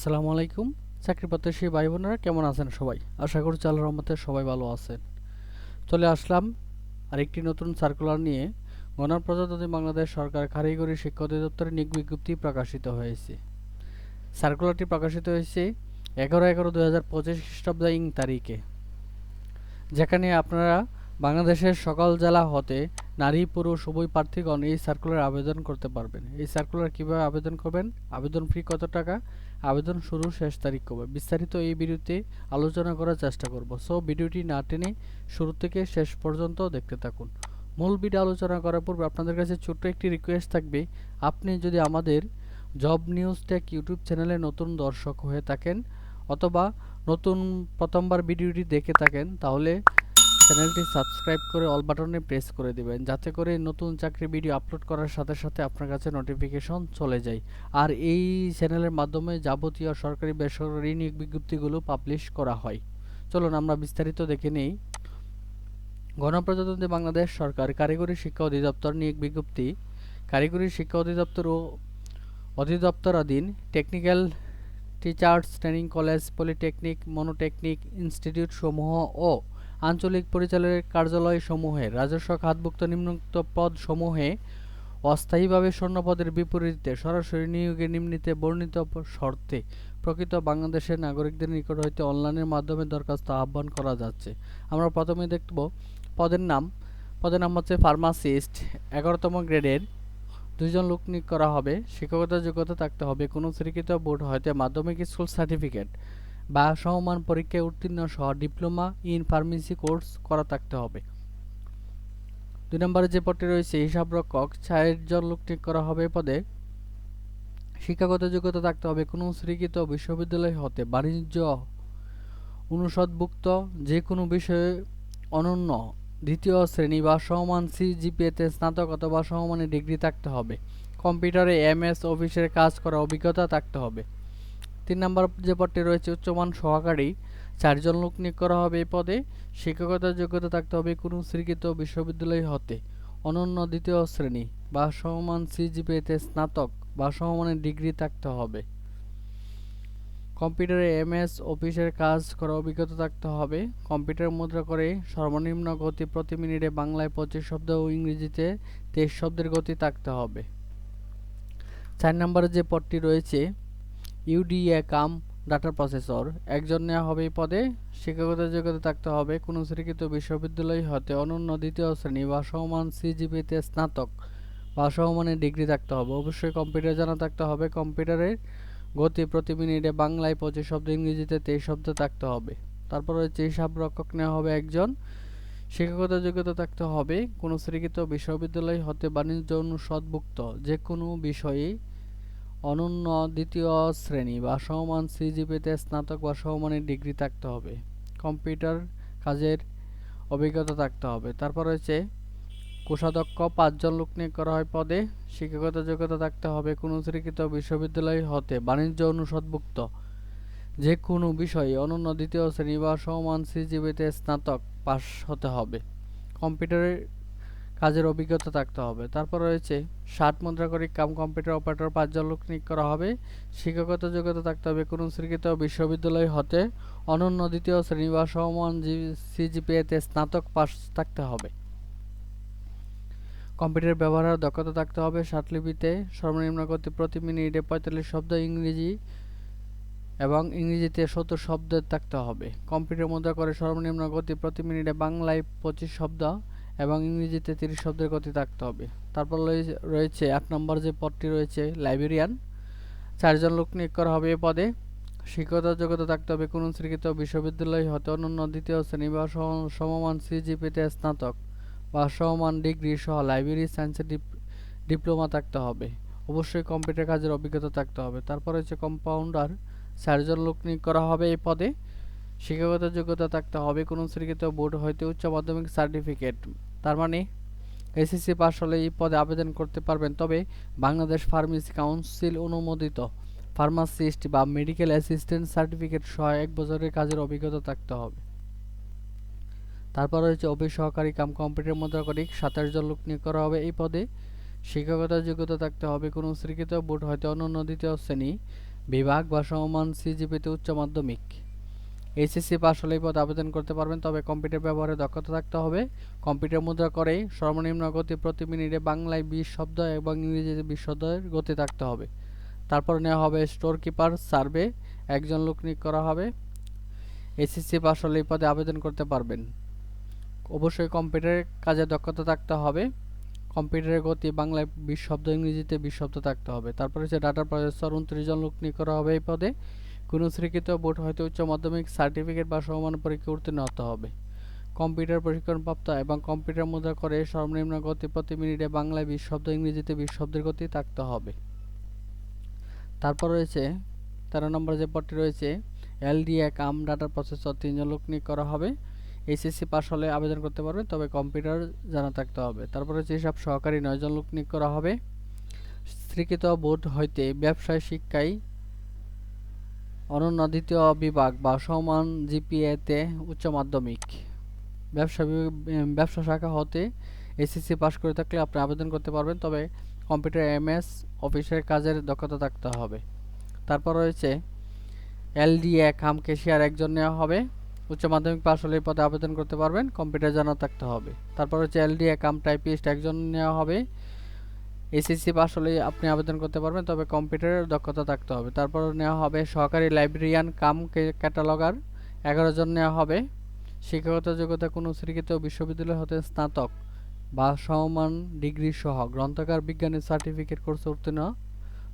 আসসালামু আলাইকুম। চাকরি প্রত্যাশী ভাই বোনেরা, কেমন আছেন সবাই? আশা করছি আল্লাহর রহমতে সবাই ভালো আছেন। চলে আসলাম আরেকটি নতুন সার্কুলার নিয়ে। গণপ্রজাতন্ত্রী বাংলাদেশ সরকার কারিগরি শিক্ষা অধিদপ্তরের নিয়োগ বিজ্ঞপ্তি প্রকাশিত হয়েছে। সার্কুলারটি প্রকাশিত হয়েছে এগারো এগারো দু হাজার পঁচিশ খ্রিস্টাব্দ ইং তারিখে। যেখানে আপনারা বাংলাদেশের সকল জেলা হতে নারী, পুরুষ, উভয় প্রার্থীগণ এই সার্কুলার আবেদন করতে পারবেন। এই সার্কুলার কীভাবে আবেদন করবেন? আবেদন ফি কত টাকা? আবেদন শুরু শেষ তারিখ কবে? বিস্তারিত এই ভিডিওতে আলোচনা করার চেষ্টা করব। সো ভিডিওটি না টেনে শুরু থেকে শেষ পর্যন্ত দেখতে থাকুন। মূল ভিডিও আলোচনা করার পূর্বে আপনাদের কাছে ছোট্ট একটি রিকোয়েস্ট থাকবে। আপনি যদি আমাদের জব নিউজ টেক ইউটিউব চ্যানেলে নতুন দর্শক হয়ে থাকেন অথবা নতুন প্রথমবার ভিডিওটি দেখে থাকেন, তাহলে চ্যানেলটি সাবস্ক্রাইব করে অল বাটনে প্রেস করে দিবেন, যাতে করে নতুন চাকরি ভিডিও আপলোড করার সাথে সাথে আপনার কাছে নোটিফিকেশন চলে যায়। আর এই চ্যানেলের মাধ্যমে যাবতীয় সরকারি বেসরকারি নিয়োগ বিজ্ঞপ্তিগুলো পাবলিশ করা হয়। চলুন আমরা বিস্তারিত দেখে নেই। গণপ্রজাতন্ত্রী বাংলাদেশ সরকার কারিগরি শিক্ষা অধিদপ্তর নিয়োগ বিজ্ঞপ্তি। কারিগরি শিক্ষা অধিদপ্তর ও অধিদপ্তরাধীন technical teachers training college, polytechnic, monotechnic institute সমূহ ও আঞ্চলিক পরিচালকের কার্যালয় সমূহের রাজস্ব খাতভুক্ত নিম্নোক্ত পদ সমূহে অস্থায়ীভাবে স্বর্ণপদের বিপরীতে সরাসরি নিয়োগে নিম্নিতে বর্ণিত শর্তে প্রকৃত বাংলাদেশের নাগরিকদের নিকট হইতে অনলাইনের মাধ্যমে দরখাস্ত আহ্বান করা যাচ্ছে। আমরা প্রথমে দেখব পদের নাম। পদের নাম হচ্ছে ফার্মাসিস্ট। এগারোতম গ্রেডের দুইজন লোক নিয়োগ করা হবে। শিক্ষকতার যোগ্যতা থাকতে হবে। কোনো স্বীকৃত বোর্ড হইতে মাধ্যমিক স্কুল সার্টিফিকেট। বা সমমান পরীক্ষায় উত্তীর্ণ সহ ডিপ্লোমা ইন ফার্মেসি কোর্স করা থাকতে হবে। দুই নম্বরে যে পদটি রয়েছে হিসাবরক্ষক চারজন লোক ঠিক করা হবে পদে। শিক্ষাগত যোগ্যতা থাকতে হবে কোনো স্বীকৃত বিশ্ববিদ্যালয় হতে, বাণিজ্য অনুষদভুক্ত যে কোনো বিষয়ে অনন্য দ্বিতীয় শ্রেণি বা সমমান সিজিপিএতে স্নাতক অথবা সমমানের ডিগ্রি থাকতে হবে। কম্পিউটারে এমএস অফিসের কাজ করার অভিজ্ঞতা থাকতে হবে। তিন নম্বর যে পদটি রয়েছে উচ্চমান সহকারী, চারজন লোক নিয়োগ করা হবে এই পদে। শিক্ষকতার যোগ্যতা থাকতে হবে কোনো স্বীকৃত বিশ্ববিদ্যালয় হতে। অনন্য দ্বিতীয় শ্রেণি বা সমমান সিজিপিএতে স্নাতক বা সমমানের ডিগ্রি থাকতে হবে। কম্পিউটারে এমএস অফিসের কাজ করার অভিজ্ঞতা থাকতে হবে। কম্পিউটার মুদ্রা করে সর্বনিম্ন গতি প্রতি মিনিটে বাংলায় পঁচিশ শব্দ ও ইংরেজিতে তেইশ শব্দের গতি থাকতে হবে। চার নম্বরে যে পদটি রয়েছে ইউডিএ কাম ডাটা প্রসেসর। একজন নেওয়া হবে এই পদে। শিক্ষাগত যোগ্যতা থাকতে হবে। কোনো স্বীকৃত বিশ্ববিদ্যালয় হতে অনন্য দ্বিতীয় শ্রেণি বা সমান সিজিপিতে স্নাতক বা সমমানের ডিগ্রি থাকতে হবে। অবশ্যই কম্পিউটার জানা থাকতে হবে। কম্পিউটারের গতি প্রতি মিনিটে বাংলায় পঁচিশ শব্দ, ইংরেজিতে তেইশ শব্দ থাকতে হবে। তারপর হচ্ছে হিসাব রক্ষক নেওয়া হবে একজন। শিক্ষাগত যোগ্যতা থাকতে হবে। কোনো স্বীকৃত বিশ্ববিদ্যালয় হতে বাণিজ্য অনুষদভুক্ত। যে কোনো বিষয়ে অনন্য দ্বিতীয় শ্রেণি বা সমমান সিজিপিতে স্নাতক বা সমমানের ডিগ্রি থাকতে হবে। কম্পিউটার কাজের অভিজ্ঞতা থাকতে হবে। তারপর হচ্ছে কোষাধ্যক্ষ পাঁচজন লোক নিয়োগ করা হয় পদে। শিক্ষাগত যোগ্যতা থাকতে হবে কোনো স্বীকৃত বিশ্ববিদ্যালয় হতে। বাণিজ্য অনুষদভুক্ত। যে কোনো বিষয়ে অনন্য দ্বিতীয় শ্রেণি বা সমমান সিজিবিতে স্নাতক পাশ হতে হবে। কম্পিউটারের কাজের অভিজ্ঞতা থাকতে হবে। তারপর রয়েছে ষাট মুদ্রাকরিক কাম কম্পিউটার অপারেটর, পাঁচজন লোক নিয়োগ করা হবে। শিক্ষাগত যোগ্যতা থাকতে হবে কোনো স্বীকৃত বিশ্ববিদ্যালয় হতে। অনন্য দ্বিতীয় শ্রেণি বা সমমান সিজিপিএতে স্নাতক পাশ থাকতে হবে। কম্পিউটার ব্যবহারের দক্ষতা থাকতে হবে। লিপিতে সর্বনিম্ন গতি প্রতি মিনিটে পঁয়তাল্লিশ শব্দ ইংরেজি এবং ইংরেজিতে সত্তর শব্দ থাকতে হবে। কম্পিউটার মুদ্রা করে সর্বনিম্ন গতি প্রতি মিনিটে বাংলায় পঁচিশ শব্দ এবং ইংরেজিতে তিরিশ শব্দের গতি থাকতে হবে। তারপর রয়েছে আট নম্বর যে পদটি রয়েছে লাইব্রেরিয়ান চারজন লোক নিয়োগ করা হবে এ পদে। শিক্ষকতার যোগ্যতা থাকতে হবে কোন স্বীকৃত বিশ্ববিদ্যালয় হতে অন্যান্য দ্বিতীয় শ্রেণি বা সমমান সিজিপিতে স্নাতক বা সমমান ডিগ্রি সহ লাইব্রেরি সায়েন্সের ডিপ্লোমা থাকতে হবে। অবশ্যই কম্পিউটার কাজের অভিজ্ঞতা থাকতে হবে। তারপর হচ্ছে কম্পাউন্ডার চারজন লোক নিয়োগ করা হবে এই পদে। শিক্ষাগত যোগ্যতা থাকতে হবে। কোনো স্বীকৃত বোর্ড হইতে উচ্চ মাধ্যমিক সার্টিফিকেট তার মানে এসএসসি পাস হলে এই পদে আবেদন করতে পারবেন। তবে বাংলাদেশ ফার্মেসি কাউন্সিল অনুমোদিত ফার্মাসিস্ট বা মেডিকেল অ্যাসিস্ট্যান্ট সার্টিফিকেট সহ এক বছরের কাজের অভিজ্ঞতা থাকতে হবে। তারপর হচ্ছে অফিস সহকারী কাম কম্পিউটার মুদ্রাকরিক সাতাশ জন লোক নিয়োগ করা হবে এই পদে। শিক্ষকতার যোগ্যতা থাকতে হবে কোনো স্বীকৃত বোর্ড, হয়তো দ্বিতীয় শ্রেণি বিভাগ বা সমমান সিজিপিতে উচ্চ মাধ্যমিক। এইচএসসি পাস হলে পদে আবেদন করতে পারবেন, তবে কম্পিউটার ব্যবহারে দক্ষতা থাকতে হবে। কম্পিউটার মুদ্রা করে সর্বনিম্ন গতি প্রতি মিনিটে বাংলায় বিশ শব্দ এবং ইংরেজিতে বিশ শব্দের গতি থাকতে হবে। তারপর নেওয়া হবে স্টোর কিপার সার্ভে একজন লোক নিয়োগ করা হবে। এসএসসি পাস হলে এই পদে আবেদন করতে পারবেন। অবশ্যই কম্পিউটারের কাজে দক্ষতা থাকতে হবে। কম্পিউটারের গতি বাংলায় বিশ শব্দ, ইংরেজিতে বিশ শব্দ থাকতে হবে। তারপর হচ্ছে ডাটা প্রসেসর উনত্রিশ জন লোক নিয়োগ করা হবে এই পদে। কোনো স্বীকৃত বোর্ড হয়তো উচ্চ মাধ্যমিক সার্টিফিকেট বা সমমান পরীক্ষা উত্তীর্ণ হতে হবে। কম্পিউটার প্রশিক্ষণপ্রাপ্ত এবং কম্পিউটার মুদ্রা করে সর্বনিম্ন গতি প্রতি মিনিটে বাংলায় বিশ শব্দ, ইংরেজিতে বিশ শব্দের গতি থাকতে হবে। তারপর রয়েছে, তেরো নম্বর যে পদটি রয়েছে, এলডিএ কাম ডাটা প্রসেসর তিনজন লোক নিয়োগ করা হবে। এইচএসসি পাস হলে আবেদন করতে পারবে, তবে কম্পিউটার জানা থাকতে হবে। তারপর হচ্ছে হিসাব সহকারী নয়জন লোক নিয়োগ করা হবে। স্বীকৃত বোর্ড হইতে ব্যবসায়, শিক্ষায় অনন্য দ্বিতীয় বিভাগ বা সমান জিপিএতে উচ্চ মাধ্যমিক। ব্যবসা ব্যবসা শাখা হতে এসএসসি পাস করে থাকলে আপনি আবেদন করতে পারবেন, তবে কম্পিউটার এমএস অফিসের কাজের দক্ষতা থাকতে হবে। তারপর রয়েছে এলডিএ কাম কেশিয়ার একজন নেওয়া হবে। উচ্চ মাধ্যমিক পাস হলে পদে আবেদন করতে পারবেন, কম্পিউটার জানা থাকতে হবে। তারপর হচ্ছে এলডিএ কাম টাইপিস্ট একজন নেওয়া হবে। এসএসসি পাস হলে আপনি আবেদন করতে পারবেন, তবে কম্পিউটারের দক্ষতা থাকতে হবে। তারপর নেওয়া হবে সহকারী লাইব্রেরিয়ান কাম ক্যাটালগার। এগারো জন নেওয়া হবে। শিক্ষাগত যোগ্যতা কোনো স্বীকৃত বিশ্ববিদ্যালয় হতে স্নাতক বা সমমান ডিগ্রি সহ গ্রন্থাগার বিজ্ঞানের সার্টিফিকেট কোর্স উত্তীর্ণ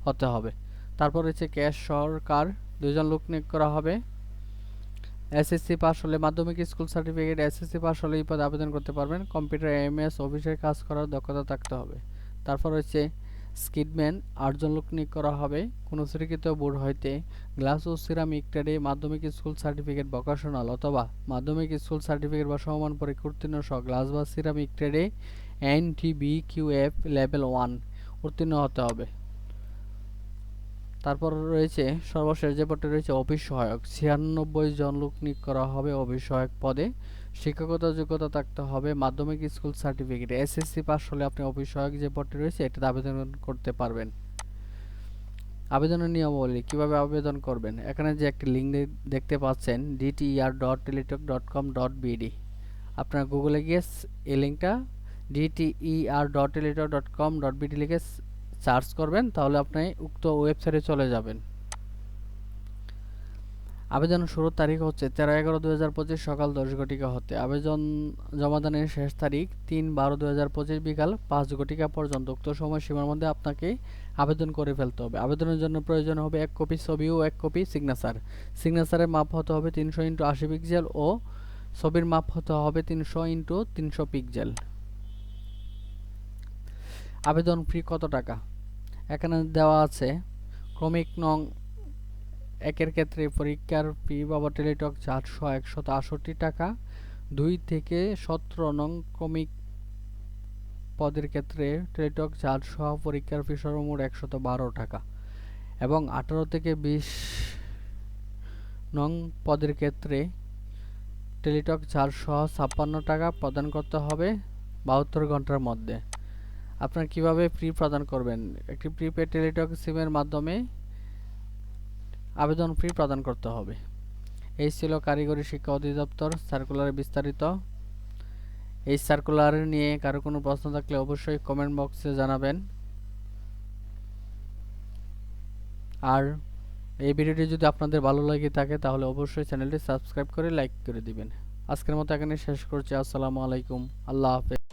হতে হবে। তারপর হচ্ছে ক্যাশ সরকার দুজন লোক নিয়োগ করা হবে। এসএসসি পাস হলে মাধ্যমিক স্কুল সার্টিফিকেট, এসএসসি পাস হলে এই পদে আবেদন করতে পারবেন। কম্পিউটার, এমএস অফিসের কাজ করার দক্ষতা থাকতে হবে। তারপর হচ্ছে স্কিডম্যান নিয়োগ করা হবে। কোনো স্বীকৃত বোর্ড হইতে গ্লাস ও সিরামিক ট্রেডে মাধ্যমিক স্কুল সার্টিফিকেট ভোকেশনাল অথবা মাধ্যমিক স্কুল সার্টিফিকেট বা সমান পরীক্ষা উত্তীর্ণ সহ গ্লাস বা সিরামিক ট্রেডে N T B Q F level one উত্তীর্ণ হতে হবে। তারপর রয়েছে সর্বশেষ যে পদটি রয়েছে অফিস সহায়ক। ছিয়ানব্বই জন লোক নিয়োগ করা হবে অফিস সহায়ক পদে। শিক্ষকতা যোগ্যতা থাকতে হবে, মাধ্যমিক স্কুল সার্টিফিকেট এসএসসি পাস হলে আপনি অফিস সহায়ক যে পদটি রয়েছে এটাতে আবেদন করতে পারবেন। আবেদনের নিয়মাবলী, কীভাবে আবেদন করবেন? এখানে যে একটি লিঙ্ক দেখতে পাচ্ছেন DTR dot Teletalk dot com dot BD আপনার গুগলে গিয়ে এই লিঙ্কটা DTER dot Teletalk dot com dot BD লিখে সার্চ করবেন, তাহলে আপনি উক্ত ওয়েবসাইটে চলে যাবেন। আবেদন শুরুর তারিখ হচ্ছে তেরো এগারো দু হাজার পঁচিশ সকাল দশ ঘটিকা হতে। আবেদন জমাদানের শেষ তারিখ তিন বারো দু হাজার পঁচিশ বিকাল পাঁচ ঘটিকা পর্যন্ত। উক্ত সময়সীমার মধ্যে আপনাকে আবেদন করে ফেলতে হবে। আবেদনের জন্য প্রয়োজন হবে এক কপি ছবি ও এক কপি সিগনেচার। সিগনেচারের মাপ হতে হবে তিনশো ইন্টু আশি পিক্সেল ও ছবির মাপ হতে হবে তিনশো ইন্টু তিনশো পিক্সেল। আবেদন ফি কত টাকা? এখানে দেওয়া আছে, ক্রমিক নং একের ক্ষেত্রে পরীক্ষার ফি বাবা টেলিটক চারশো একশত আষট্টি টাকা। দুই থেকে সতেরো নং ক্রমিক পদের ক্ষেত্রে টেলিটক চারশো পরীক্ষার ফি সর্বমোট একশত বারো টাকা। এবং আঠারো থেকে বিশ নং পদের ক্ষেত্রে টেলিটক চারশো ছাপ্পান্ন টাকা প্রদান করতে হবে বাহাত্তর ঘণ্টার মধ্যে। আপনারা কীভাবে ফ্রি প্রদান করবেন? একটি প্রিপেড টেলিটক সিমের মাধ্যমে আবেদন ফি প্রদান করতে হবে। এই ছিল কারিগরি শিক্ষা অধিদপ্তর সার্কুলারে বিস্তারিত। এই সার্কুলার নিয়ে কারও কোনো প্রশ্ন থাকলে অবশ্যই কমেন্ট বক্সে জানাবেন। আর এই ভিডিওটি যদি আপনাদের ভালো লাগে থাকে, তাহলে অবশ্যই চ্যানেলটি সাবস্ক্রাইব করে লাইক করে দিবেন। আজকের মতো এখানে শেষ করছি। আসসালামু আলাইকুম। আল্লাহ হাফেজ।